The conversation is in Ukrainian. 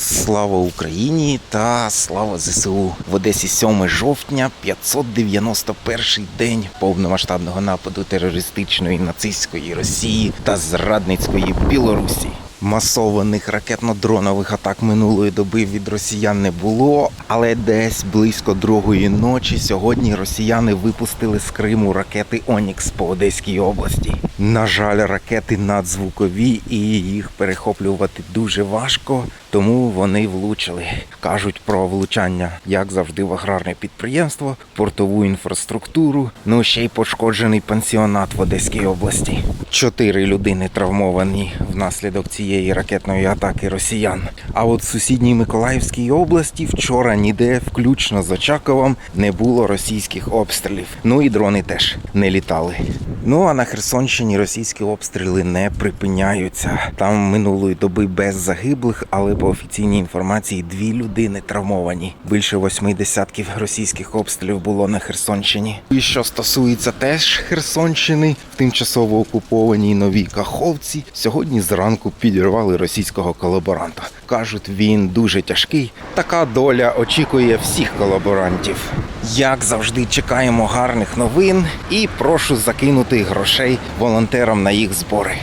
Слава Україні та слава ЗСУ в Одесі 7 жовтня, 591 день повномасштабного нападу терористичної нацистської Росії та зрадницької Білорусі. Масованих ракетно-дронових атак минулої доби від росіян не було, але десь близько другої ночі сьогодні росіяни випустили з Криму ракети Онікс по Одеській області. На жаль, ракети надзвукові і їх перехоплювати дуже важко, тому вони влучили. Кажуть про влучання, як завжди, в аграрне підприємство, портову інфраструктуру, ну ще й пошкоджений пансіонат в Одеській області. Чотири людини травмовані внаслідок цієї ракетної атаки росіян. А от в сусідній Миколаївській області вчора ніде, включно з Очаковом, не було російських обстрілів. Ну і дрони теж не літали. Ну а на Херсонщині російські обстріли не припиняються. Там минулої доби без загиблих, але по офіційній інформації дві людини травмовані. Більше восьми десятків російських обстрілів було на Херсонщині. І що стосується теж Херсонщини, в тимчасово окупованій новій Каховці сьогодні зранку підірвали російського колаборанта. Кажуть, він дуже тяжкий. Така доля очікує всіх колаборантів. Як завжди, чекаємо гарних новин і прошу закинути грошей волонтерам на їх збори.